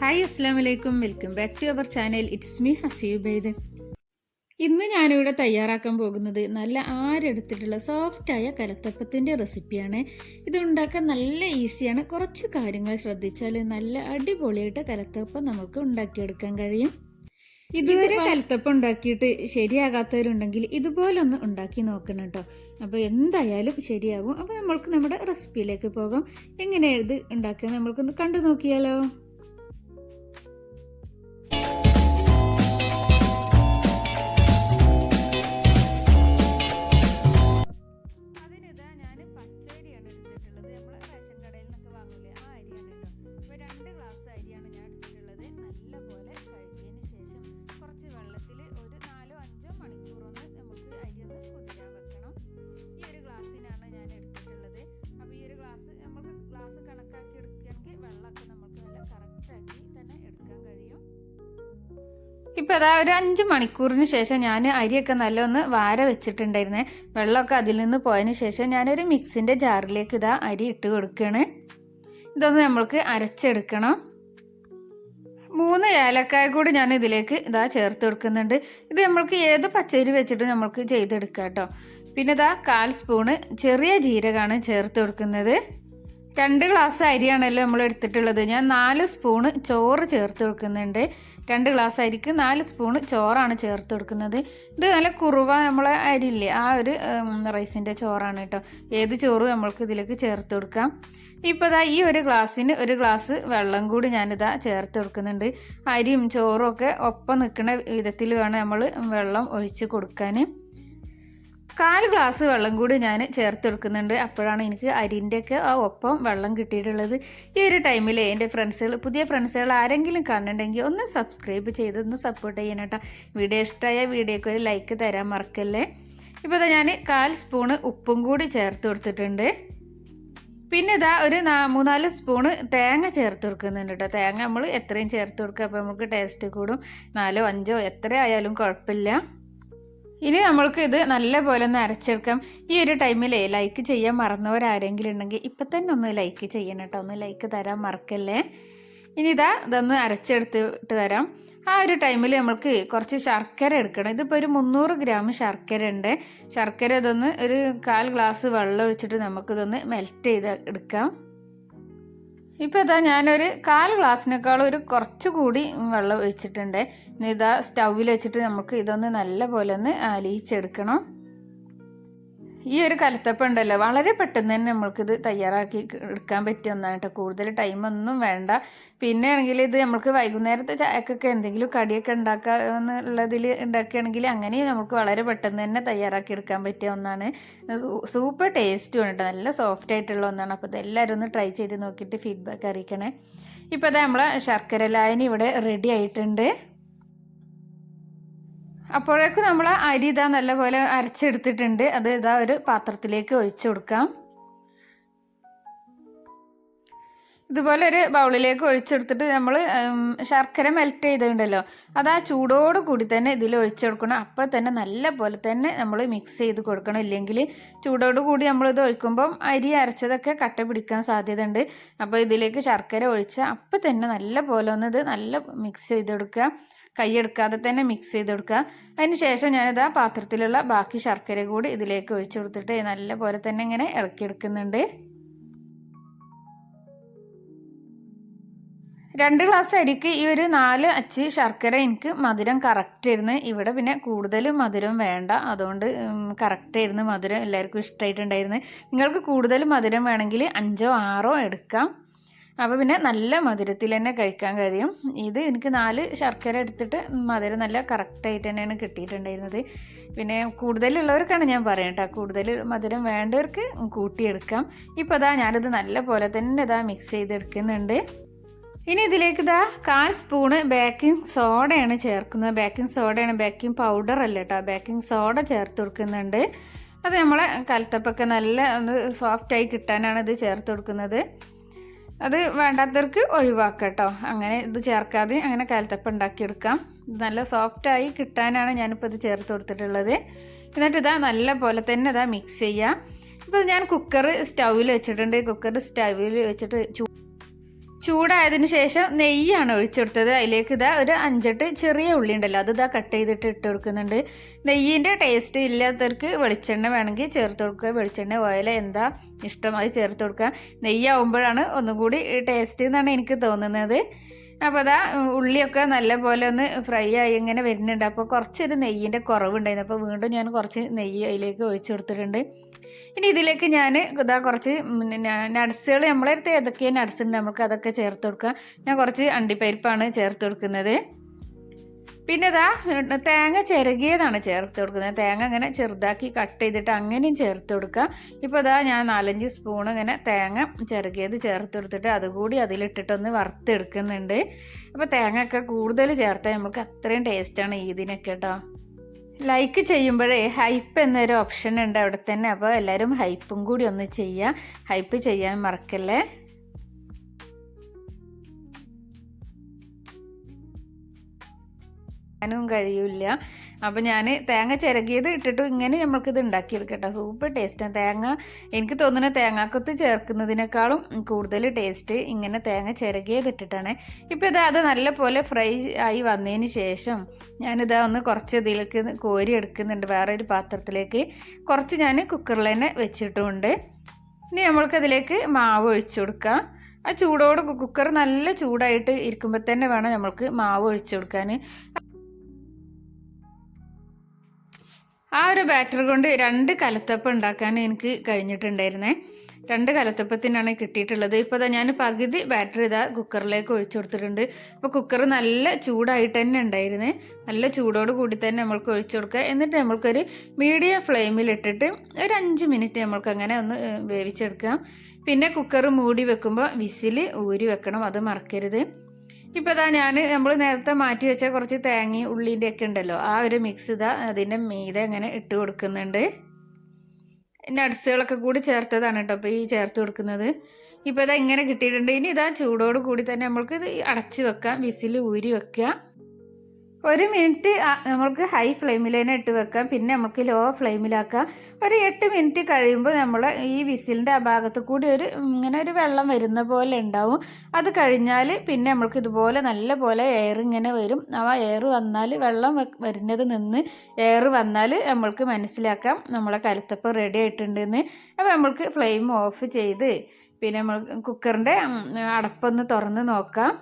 Hi അസ്സാം വലൈക്കും welcome back to our channel. It's me Haseeb ഇന്ന് ഞാനിവിടെ തയ്യാറാക്കാൻ പോകുന്നത് നല്ല ആരെടുത്തിട്ടുള്ള സോഫ്റ്റായ കലത്തപ്പത്തിന്റെ റെസിപ്പിയാണ്. ഇത് ഉണ്ടാക്കാൻ നല്ല ഈസിയാണ്. കുറച്ച് കാര്യങ്ങൾ ശ്രദ്ധിച്ചാൽ നല്ല അടിപൊളിയായിട്ട് കലത്തപ്പം നമുക്ക് ഉണ്ടാക്കിയെടുക്കാൻ കഴിയും. ഇതുവരെ കലത്തപ്പം ഉണ്ടാക്കിയിട്ട് ശരിയാകാത്തവരുണ്ടെങ്കിൽ ഇതുപോലൊന്ന് ഉണ്ടാക്കി നോക്കണം കേട്ടോ. അപ്പോൾ എന്തായാലും ശരിയാകും. അപ്പോൾ നമ്മൾക്ക് നമ്മുടെ റെസിപ്പിയിലേക്ക് പോകാം. എങ്ങനെയാണ് ഇത് ഉണ്ടാക്കുക? നമ്മൾക്കൊന്ന് കണ്ടു നോക്കിയാലോ? ഇപ്പം അതാ ഒരു അഞ്ച് മണിക്കൂറിന് ശേഷം ഞാൻ അരിയൊക്കെ നല്ലൊന്ന് വാര വെച്ചിട്ടുണ്ടായിരുന്നേ. വെള്ളമൊക്കെ അതിൽ നിന്ന് പോയതിന് ശേഷം ഞാനൊരു മിക്സിന്റെ ജാറിലേക്ക് ഇതാ അരി ഇട്ട് കൊടുക്കുകയാണ് ഇതൊന്ന് നമ്മൾക്ക് അരച്ചെടുക്കണം. മൂന്ന് ഏലക്കായ കൂടി ഞാൻ ഇതിലേക്ക് ഇതാ ചേർത്ത് കൊടുക്കുന്നുണ്ട്. ഇത് നമ്മൾക്ക് ഏത് പച്ചരി വെച്ചിട്ട് നമ്മൾക്ക് ചെയ്തെടുക്കാം കേട്ടോ. പിന്നെ ഇതാ കാൽ സ്പൂണ് ചെറിയ ജീരകമാണ് ചേർത്ത് കൊടുക്കുന്നത്. രണ്ട് ഗ്ലാസ് അരിയാണല്ലോ നമ്മൾ എടുത്തിട്ടുള്ളത്. ഞാൻ നാല് സ്പൂണ് ചോറ് ചേർത്ത് കൊടുക്കുന്നുണ്ട്. രണ്ട് ഗ്ലാസ് അരിക്ക് നാല് സ്പൂണ് ചോറാണ് ചേർത്ത് കൊടുക്കുന്നത്. ഇത് നല്ല കുറുവ നമ്മളെ അരിയില്ലേ? ആ ഒരു റൈസിന്റെ ചോറാണ് കേട്ടോ. ഏത് ചോറും നമ്മൾക്ക് ഇതിലേക്ക് ചേർത്ത് കൊടുക്കാം. ഇപ്പോൾ ഇതാ ഈ ഒരു ഗ്ലാസ്സിന് ഒരു ഗ്ലാസ് വെള്ളം കൂടി ഞാനിതാ ചേർത്ത് കൊടുക്കുന്നുണ്ട്. അരിയും ചോറും ഒക്കെ ഒപ്പം നിൽക്കുന്ന വിധത്തിൽ വേണം നമ്മൾ വെള്ളം ഒഴിച്ച് കൊടുക്കാൻ. കാൽ ഗ്ലാസ് വെള്ളം കൂടി ഞാൻ ചേർത്ത് കൊടുക്കുന്നുണ്ട്. അപ്പോഴാണ് എനിക്ക് അരിന്റെയൊക്കെ ആ ഒപ്പം വെള്ളം കിട്ടിയിട്ടുള്ളത്. ഈ ഒരു ടൈമിൽ എന്റെ ഫ്രണ്ട്സുകൾ പുതിയ ഫ്രണ്ട്സുകൾ ആരെങ്കിലും കാണുന്നുണ്ടെങ്കിൽ ഒന്ന് സബ്സ്ക്രൈബ് ചെയ്ത് ഒന്ന് സപ്പോർട്ട് ചെയ്യണം കേട്ടോ. വീഡിയോ ഇഷ്ടമായ വീഡിയോയ്ക്ക് ഒരു ലൈക്ക് തരാൻ മറക്കല്ലേ? ഇപ്പോൾ ഇതാ ഞാൻ കാൽ സ്പൂണ് ഉപ്പും കൂടി ചേർത്ത് കൊടുത്തിട്ടുണ്ട്. പിന്നെ ഇതാ ഒരു നാ മൂന്നാൽ സ്പൂണ് തേങ്ങ ചേർത്ത് കൊടുക്കുന്നുണ്ട് കേട്ടോ. തേങ്ങ നമ്മൾ എത്രയും ചേർത്ത് കൊടുക്കുക അപ്പോൾ നമുക്ക് ടേസ്റ്റ് കൂടും. നാലോ അഞ്ചോ എത്ര ആയാലും കുഴപ്പമില്ല. ഇനി നമ്മൾക്ക് ഇത് നല്ലപോലെ ഒന്ന് അരച്ചെടുക്കാം. ഈ ഒരു ടൈമിൽ ലൈക്ക് ചെയ്യാൻ മറന്നവരാരെങ്കിലും ഉണ്ടെങ്കിൽ ഇപ്പം തന്നെ ഒന്ന് ലൈക്ക് ചെയ്യണം കേട്ടോ. ഒന്ന് ലൈക്ക് തരാൻ മറക്കല്ലേ? ഇനി ഇതാ ഇതൊന്ന് അരച്ചെടുത്തിട്ട് വരാം ആ ഒരു ടൈമിൽ നമ്മൾക്ക് കുറച്ച് ശർക്കര എടുക്കണം. ഇതിപ്പോൾ ഒരു മുന്നൂറ് ഗ്രാം ശർക്കര ഉണ്ട്. ശർക്കര ഇതൊന്ന് ഒരു കാൽ ഗ്ലാസ് വെള്ളം ഒഴിച്ചിട്ട് നമുക്കിതൊന്ന് മെൽറ്റ് ചെയ്ത് എടുക്കാം. ഇപ്പോൾ ഇതാ ഞാനൊരു കാൽ ഗ്ലാസ്സിനേക്കാൾ ഒരു കുറച്ച് കൂടി വെള്ളം ഒഴിച്ചിട്ടുണ്ട്. ഇതാ സ്റ്റൗവിൽ വെച്ചിട്ട് നമുക്ക് ഇതൊന്ന് നല്ല പോലെ ഒന്ന് അലിയിച്ചെടുക്കണം ഈ ഒരു കലത്തപ്പം ഉണ്ടല്ലോ വളരെ പെട്ടെന്ന് തന്നെ നമ്മൾക്കിത് തയ്യാറാക്കി എടുക്കാൻ പറ്റിയ ഒന്നാണ് കേട്ടോ കൂടുതൽ ടൈമൊന്നും വേണ്ട. പിന്നെ ആണെങ്കിൽ ഇത് നമുക്ക് വൈകുന്നേരത്തെ ചായക്കൊക്കെ എന്തെങ്കിലും കടിയൊക്കെ ഉണ്ടാക്കുക എന്നുള്ളതിൽ ഉണ്ടാക്കുകയാണെങ്കിൽ അങ്ങനെ നമുക്ക് വളരെ പെട്ടെന്ന് തന്നെ തയ്യാറാക്കി എടുക്കാൻ പറ്റിയ ഒന്നാണ്. സൂപ്പർ ടേസ്റ്റും ഉണ്ട് നല്ല സോഫ്റ്റ് ആയിട്ടുള്ള ഒന്നാണ്. അപ്പോൾ ഇതെല്ലാവരും ഒന്ന് ട്രൈ ചെയ്ത് നോക്കിയിട്ട് ഫീഡ്ബാക്ക് അറിയിക്കണേ. ഇപ്പോൾ അത് നമ്മളെ ശർക്കര ലായനി ഇവിടെ റെഡി ആയിട്ടുണ്ട്. അപ്പോഴേക്കും നമ്മൾ അരി ഇതാ നല്ലപോലെ അരച്ചെടുത്തിട്ടുണ്ട്. അത് ഇതാ ഒരു പാത്രത്തിലേക്ക് ഒഴിച്ചു കൊടുക്കാം. ഇതുപോലെ ഒരു ബൗളിലേക്ക് ഒഴിച്ചെടുത്തിട്ട് നമ്മൾ ശർക്കര മെൽറ്റ് ചെയ്തിട്ടുണ്ടല്ലോ. അത് ആ ചൂടോട് കൂടി തന്നെ ഇതിൽ ഒഴിച്ചു കൊടുക്കണം. അപ്പോൾ തന്നെ നല്ല പോലെ തന്നെ നമ്മൾ മിക്സ് ചെയ്ത് കൊടുക്കണം. ഇല്ലെങ്കിൽ ചൂടോട് കൂടി നമ്മൾ ഇത് ഒഴിക്കുമ്പം അരി അരച്ചതൊക്കെ കട്ട പിടിക്കാൻ സാധ്യതയുണ്ട്. അപ്പോൾ ഇതിലേക്ക് ശർക്കര ഒഴിച്ച് അപ്പോൾ തന്നെ നല്ല പോലെ ഒന്ന് ഇത് നല്ല മിക്സ് ചെയ്ത് കൊടുക്കുക. കൈയെടുക്കാതെ തന്നെ മിക്സ് ചെയ്ത് കൊടുക്കുക അതിന് ശേഷം ഞാനിത് ആ പാത്രത്തിലുള്ള ബാക്കി ശർക്കര കൂടി ഇതിലേക്ക് ഒഴിച്ചു കൊടുത്തിട്ട് നല്ല പോലെ തന്നെ ഇങ്ങനെ ഇളക്കിയെടുക്കുന്നുണ്ട്. രണ്ട് ഗ്ലാസ് അരിക്ക് ഈ ഒരു നാല് അച്ചി ശർക്കര എനിക്ക് മധുരം കറക്റ്റ് ആയിരുന്നു. ഇവിടെ പിന്നെ കൂടുതൽ മധുരം വേണ്ട. അതുകൊണ്ട് കറക്റ്റ് ആയിരുന്നു മധുരം. എല്ലാവർക്കും ഇഷ്ടമായിട്ടുണ്ടായിരുന്നു നിങ്ങൾക്ക് കൂടുതൽ മധുരം വേണമെങ്കിൽ അഞ്ചോ ആറോ എടുക്കാം. അപ്പോൾ പിന്നെ നല്ല മധുരത്തിൽ തന്നെ കഴിക്കാൻ കഴിയും. ഇത് എനിക്ക് നാല് ശർക്കര എടുത്തിട്ട് മധുരം നല്ല കറക്റ്റായിട്ട് തന്നെയാണ് കിട്ടിയിട്ടുണ്ടായിരുന്നത്. പിന്നെ കൂടുതലുള്ളവർക്കാണ് ഞാൻ പറയാം കേട്ടോ. കൂടുതൽ മധുരം വേണ്ടവർക്ക് കൂട്ടിയെടുക്കാം. ഇപ്പോൾ അതാ ഞാനിത് നല്ല പോലെ തന്നെ ഇതാ മിക്സ് ചെയ്തെടുക്കുന്നുണ്ട്. ഇനി ഇതിലേക്ക് ഇതാ കാൽ സ്പൂണ് ബേക്കിംഗ് സോഡയാണ് ചേർക്കുന്നത്. ബേക്കിംഗ് സോഡയാണ് ബേക്കിംഗ് പൗഡർ അല്ല കേട്ടോ. ബേക്കിംഗ് സോഡ ചേർത്ത് കൊടുക്കുന്നുണ്ട്. അത് നമ്മളെ കലത്തപ്പൊക്കെ നല്ല ഒന്ന് സോഫ്റ്റായി കിട്ടാനാണ് ഇത് ചേർത്ത് കൊടുക്കുന്നത്. അത് വേണ്ടാത്തവർക്ക് ഒഴിവാക്കാം കേട്ടോ അങ്ങനെ ഇത് ചേർക്കാതെ അങ്ങനെ കാലത്തപ്പം ഉണ്ടാക്കിയെടുക്കാം. ഇത് നല്ല സോഫ്റ്റായി കിട്ടാനാണ് ഞാനിപ്പോൾ ഇത് ചേർത്ത് കൊടുത്തിട്ടുള്ളത്. എന്നിട്ട് ഇതാ നല്ല പോലെ തന്നെ ഇതാ മിക്സ് ചെയ്യുക ഇപ്പോൾ ഞാൻ കുക്കർ സ്റ്റൗവിൽ വെച്ചിട്ടുണ്ട്. കുക്കർ സ്റ്റൗവിൽ വെച്ചിട്ട് ചൂ ചൂടായതിന് ശേഷം നെയ്യാണ് ഒഴിച്ചെടുത്തത്. അതിലേക്ക് ഇതാ ഒരു അഞ്ചെട്ട് ചെറിയ ഉള്ളി ഉണ്ടല്ലോ അത് ഇതാ കട്ട് ചെയ്തിട്ട് ഇട്ട് കൊടുക്കുന്നുണ്ട്. നെയ്യിന്റെ ടേസ്റ്റ് ഇല്ലാത്തവർക്ക് വെളിച്ചെണ്ണ വേണമെങ്കിൽ ചേർത്ത് കൊടുക്കുക. വെളിച്ചെണ്ണ ഓയിൽ എന്താ ഇഷ്ടം അത് ചേർത്ത് കൊടുക്കുക. നെയ്യാവുമ്പോഴാണ് ഒന്നും കൂടി ടേസ്റ്റ് എന്നാണ് എനിക്ക് തോന്നുന്നത്. അപ്പോൾ അതാ ഉള്ളിയൊക്കെ നല്ലപോലെ ഒന്ന് ഫ്രൈ ആയി ഇങ്ങനെ വരുന്നുണ്ട്. അപ്പോൾ കുറച്ചൊരു നെയ്യിന്റെ കുറവുണ്ടായിരുന്നു. അപ്പോൾ വീണ്ടും ഞാൻ കുറച്ച് നെയ്യ് അതിലേക്ക് ഒഴിച്ചു കൊടുത്തിട്ടുണ്ട്. ഇനി ഇതിലേക്ക് ഞാൻ ഇതാ കുറച്ച് നട്സുകൾ നമ്മളെ അടുത്ത് ഏതൊക്കെ നട്സ് ഉണ്ട് നമുക്ക് അതൊക്കെ ചേർത്ത് കൊടുക്കുക ഞാൻ കുറച്ച് അണ്ടിപ്പരിപ്പാണ് ചേർത്ത് കൊടുക്കുന്നത്. പിന്നെ ഇതാ തേങ്ങ ചിരകിയതാണ് ചേർത്ത് കൊടുക്കുന്നത്. തേങ്ങ അങ്ങനെ ചെറുതാക്കി കട്ട് ചെയ്തിട്ട് അങ്ങനെയും ചേർത്ത് കൊടുക്കുക ഇപ്പോൾ ഇതാ ഞാൻ നാലഞ്ച് സ്പൂൺ ഇങ്ങനെ തേങ്ങ ചിരകിയത് ചേർത്ത് കൊടുത്തിട്ട് അതുകൂടി അതിലിട്ടിട്ടൊന്ന് വറുത്തെടുക്കുന്നുണ്ട്. അപ്പോൾ തേങ്ങ ഒക്കെ കൂടുതൽ ചേർത്താൽ നമുക്ക് അത്രയും ടേസ്റ്റാണ് ഇതിനൊക്കെ കേട്ടോ. ലൈക്ക് ചെയ്യുമ്പോഴേ ഹൈപ്പ് എന്നൊരു ഓപ്ഷൻ ഉണ്ട് അവിടെ തന്നെ. അപ്പോൾ എല്ലാവരും ഹൈപ്പും കൂടി ഒന്ന് ചെയ്യുക. ഹൈപ്പ് ചെയ്യാൻ മറക്കല്ലേ? ഞാനും കഴിയില്ല. അപ്പോൾ ഞാൻ തേങ്ങ ചിരകിയത് ഇട്ടിട്ടും ഇങ്ങനെ നമ്മൾക്കിത് ഉണ്ടാക്കിയെടുക്കട്ടെ. സൂപ്പർ ടേസ്റ്റാണ് തേങ്ങ എനിക്ക് തോന്നുന്ന തേങ്ങാക്കൊത്ത് ചേർക്കുന്നതിനേക്കാളും കൂടുതൽ ടേസ്റ്റ് ഇങ്ങനെ തേങ്ങ ചിരകിയത് ഇട്ടിട്ടാണ്. ഇപ്പോൾ ഇത് അത് നല്ലപോലെ ഫ്രൈ ആയി വന്നതിന് ശേഷം ഞാനിതാ ഒന്ന് കുറച്ച് ഇതിലേക്ക് കോരി എടുക്കുന്നുണ്ട് വേറെ ഒരു പാത്രത്തിലേക്ക്. കുറച്ച് ഞാൻ കുക്കറിൽ തന്നെ വെച്ചിട്ടുമുണ്ട് ഇനി നമ്മൾക്കതിലേക്ക് മാവ് ഒഴിച്ചു കൊടുക്കാം. ആ ചൂടോട് കുക്കർ നല്ല ചൂടായിട്ട് ഇരിക്കുമ്പോൾ തന്നെ വേണം നമ്മൾക്ക് മാവ് ഒഴിച്ചു കൊടുക്കാൻ ആ ഒരു ബാറ്റർ കൊണ്ട് രണ്ട് കലത്തപ്പം ഉണ്ടാക്കാൻ എനിക്ക് കഴിഞ്ഞിട്ടുണ്ടായിരുന്നേ. രണ്ട് കലത്തപ്പത്തിനാണ് കിട്ടിയിട്ടുള്ളത്. ഇപ്പോൾ ഇതാ ഞാൻ പകുതി ബാറ്റർ ഇതാ കുക്കറിലേക്ക് ഒഴിച്ചു കൊടുത്തിട്ടുണ്ട്. അപ്പോൾ കുക്കർ നല്ല ചൂടായിട്ട് തന്നെ ഉണ്ടായിരുന്നേ. നല്ല ചൂടോട് കൂടി തന്നെ നമ്മൾക്ക് ഒഴിച്ചു കൊടുക്കുക. എന്നിട്ട് നമ്മൾക്കൊരു മീഡിയം ഫ്ലെയിമിൽ ഇട്ടിട്ട് ഒരു അഞ്ച് മിനിറ്റ് നമ്മൾക്ക് അങ്ങനെ ഒന്ന് വേവിച്ചെടുക്കാം. പിന്നെ കുക്കർ മൂടി വെക്കുമ്പോൾ വിസിൽ ഊരി വെക്കണം. അത് മറക്കരുത്. ഇപ്പോൾ ഇതാ ഞാൻ നമ്മൾ നേരത്തെ മാറ്റി വെച്ച കുറച്ച് തേങ്ങ ഉള്ളിന്റെ ഒക്കെ ഉണ്ടല്ലോ ആ ഒരു മിക്സ് ഇതാ അതിന്റെ മീതെ ഇങ്ങനെ ഇട്ട് കൊടുക്കുന്നുണ്ട്. നട്സുകളൊക്കെ കൂടി ചേർത്തതാണ് കേട്ടോ അപ്പോൾ ഈ ചേർത്ത് കൊടുക്കുന്നത്. ഇപ്പോൾ ഇതാ ഇങ്ങനെ കിട്ടിയിട്ടുണ്ട്. ഇനി ഇതാ ചൂടോട് കൂടി തന്നെ നമ്മൾക്ക് ഇത് അടച്ച് വെക്കാം വിസിൽ ഊരി വെക്കുക ഒരു മിനിറ്റ് നമുക്ക് ഹൈ ഫ്ലെയിമിൽ തന്നെ ഇട്ട് വെക്കാം. പിന്നെ നമുക്ക് ലോ ഫ്ലെയിമിലാക്കാം ഒരു എട്ട് മിനിറ്റ് കഴിയുമ്പോൾ നമ്മൾ ഈ വിസിലിന്റെ ആ ഭാഗത്ത് കൂടി ഒരു ഇങ്ങനെ ഒരു വെള്ളം വരുന്ന പോലെ ഉണ്ടാവും. അത് കഴിഞ്ഞാൽ പിന്നെ നമ്മൾക്ക് ഇതുപോലെ നല്ല പോലെ എയർ ഇങ്ങനെ വരും. ആ എയർ വന്നാൽ വെള്ളം വരുന്നത് നിന്ന് എയർ വന്നാൽ നമ്മൾക്ക് മനസ്സിലാക്കാം. നമ്മളെ കലത്തപ്പം റെഡി ആയിട്ടുണ്ടെന്ന്. അപ്പോൾ നമ്മൾക്ക് ഫ്ലെയിം ഓഫ് ചെയ്ത് പിന്നെ നമ്മൾ കുക്കറിന്റെ അടപ്പൊന്ന് തുറന്ന് നോക്കാം.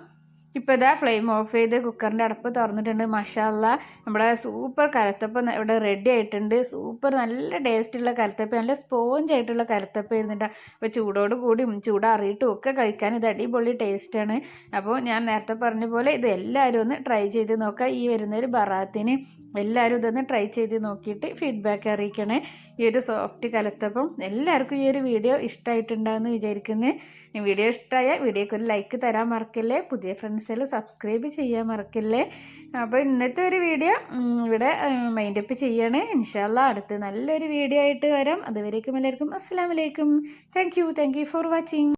ഇപ്പോൾ ഇതാ ഫ്ലെയിം ഓഫ് ചെയ്ത് കുക്കറിന്റെ അടപ്പ് തുറന്നിട്ടുണ്ട്. മഷാല്ല നമ്മുടെ സൂപ്പർ കലത്തപ്പം ഇവിടെ റെഡി ആയിട്ടുണ്ട്. സൂപ്പർ നല്ല ടേസ്റ്റുള്ള കലത്തപ്പം നല്ല സ്പോഞ്ച് ആയിട്ടുള്ള കലത്തപ്പം ഇരുന്നിട്ട് അപ്പോൾ ചൂടോട് കൂടിയും ചൂടാറിയിട്ടും ഒക്കെ കഴിക്കാൻ ഇത് അടിപൊളി ടേസ്റ്റാണ് അപ്പോൾ ഞാൻ നേരത്തെ പറഞ്ഞ പോലെ ഇത് എല്ലാവരും ഒന്ന് ട്രൈ ചെയ്ത് നോക്കുക ഈ വരുന്നൊരു ബറാത്തിന് എല്ലാവരും ഇതൊന്ന് ട്രൈ ചെയ്ത് നോക്കിയിട്ട് ഫീഡ്ബാക്ക് അറിയിക്കണേ. ഈ ഒരു സോഫ്റ്റ് കലത്തപ്പം എല്ലാവർക്കും ഈ ഒരു വീഡിയോ ഇഷ്ടമായിട്ടുണ്ടാകുമെന്ന് വിചാരിക്കുന്നത് വീഡിയോ ഇഷ്ടമായ വീഡിയോക്ക് ഒരു ലൈക്ക് തരാൻ മറക്കല്ലേ? പുതിയ ഫ്രണ്ട്സിൽ സബ്സ്ക്രൈബ് ചെയ്യാൻ മറക്കല്ലേ? അപ്പോൾ ഇന്നത്തെ ഒരു വീഡിയോ ഇവിടെ മൈൻഡപ്പ് ചെയ്യണേ. ഇൻഷാല്ല അടുത്ത് നല്ലൊരു വീഡിയോ ആയിട്ട് വരാം. അതുവരേക്കും എല്ലാവർക്കും അസ്സാം വലൈക്കും thank you thank you for watching